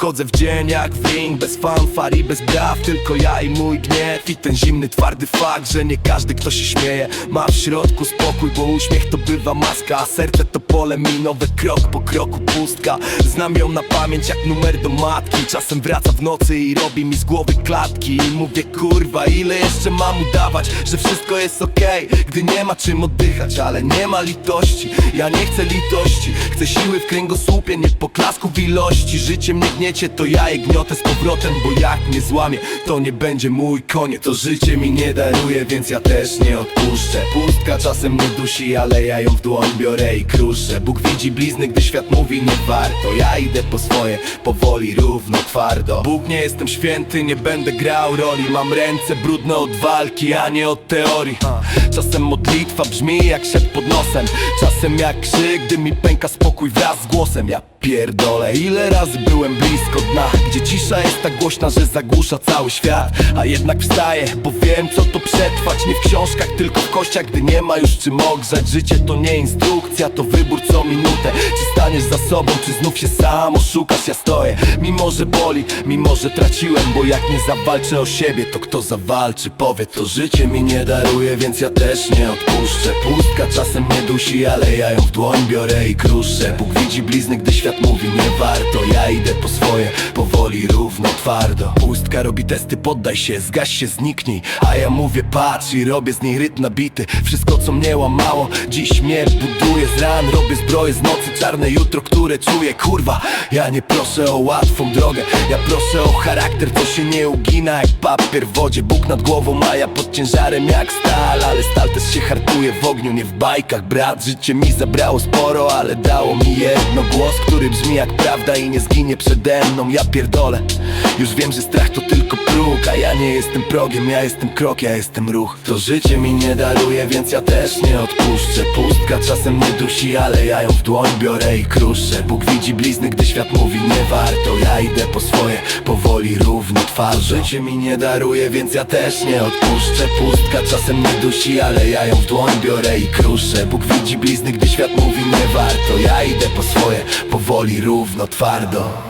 Wchodzę w dzień jak w ring, bez fanfar i bez braw Tylko ja i mój gniew i ten zimny, twardy fakt Że nie każdy, kto się śmieje, ma w środku spokój Bo uśmiech to bywa maska, a serce to pole minowe Krok po kroku pustka, znam ją na pamięć jak numer do matki Czasem wraca w nocy i robi mi z głowy klatki I mówię kurwa, ile jeszcze mam udawać, że wszystko jest okej Gdy nie ma czym oddychać, ale nie ma litości. Ja nie chcę litości, chcę siły w kręgosłupie Nie poklasków ilości, życie mnie To ja je gniotę z powrotem, bo jak mnie złamie To nie będzie mój koniec, to życie mi nie daruje Więc ja też nie odpuszczę. Pustka czasem mnie dusi, ale ja ją w dłoń biorę i kruszę. Bóg widzi blizny, gdy świat mówi nie warto. Ja idę po swoje, powoli, równo, twardo. Bóg nie jestem święty, nie będę grał roli. Mam ręce brudne od walki, a nie od teorii. Czasem modlitwa brzmi jak szept pod nosem. Czasem jak krzyk, gdy mi pęka spokój wraz z głosem. Ja pierdolę, ile razy byłem blisko dna Gdzie cisza jest tak głośna, że zagłusza cały świat. A jednak wstaję, bo wiem co to przetrwać. Nie w książkach, tylko w kościach, gdy nie ma już czym ogrzać. Życie to nie instrukcja, to wybór co minutę. Czy staniesz za sobą, czy znów się sam oszukasz? Ja stoję, mimo że boli, mimo że traciłem Bo jak nie zawalczę o siebie, to kto zawalczy? Powie, to życie mi nie daruje, więc ja też nie odpuszczę. Pustka czasem mnie dusi, ale ja ją w dłoń biorę i kruszę. Bóg widzi blizny, gdy świat mówi nie warto Ja idę po swoje, powoli, równo, twardo. Pustka robi testy, poddaj się, zgaś się, zniknij. A ja mówię patrz i robię z niej rytm nabity. Wszystko co mnie łamało, dziś mnie buduje z ran. Robię zbroję z nocy, czarne jutro, które czuję. Kurwa, ja nie proszę o łatwą drogę. Ja proszę o charakter, co się nie ugina jak papier w wodzie. Bóg nad głową, a ja pod ciężarem jak stal. Ale stal też się hartuje w ogniu, nie w bajkach Brat, życie mi zabrało sporo, ale dało mi jedno. Głos, który brzmi jak prawda i nie zginie przede mną. Ja pierdolę, już wiem, że strach to tylko próg A ja nie jestem progiem, ja jestem krok, ja jestem ruch. To życie mi nie daruje, więc ja też nie odpuszczę. Pustka czasem mnie dusi, ale ja ją w dłoń biorę i kruszę. Bóg widzi blizny, gdy świat mówi nie warto. Ja idę po swoje, powoli, równo twardo Życie mi nie daruje, więc ja też nie odpuszczę. Pustka czasem mnie dusi, ale ja ją w dłoń biorę i kruszę Bóg widzi blizny, gdy świat mówi nie warto. Ja idę po swoje, powoli, równo, twardo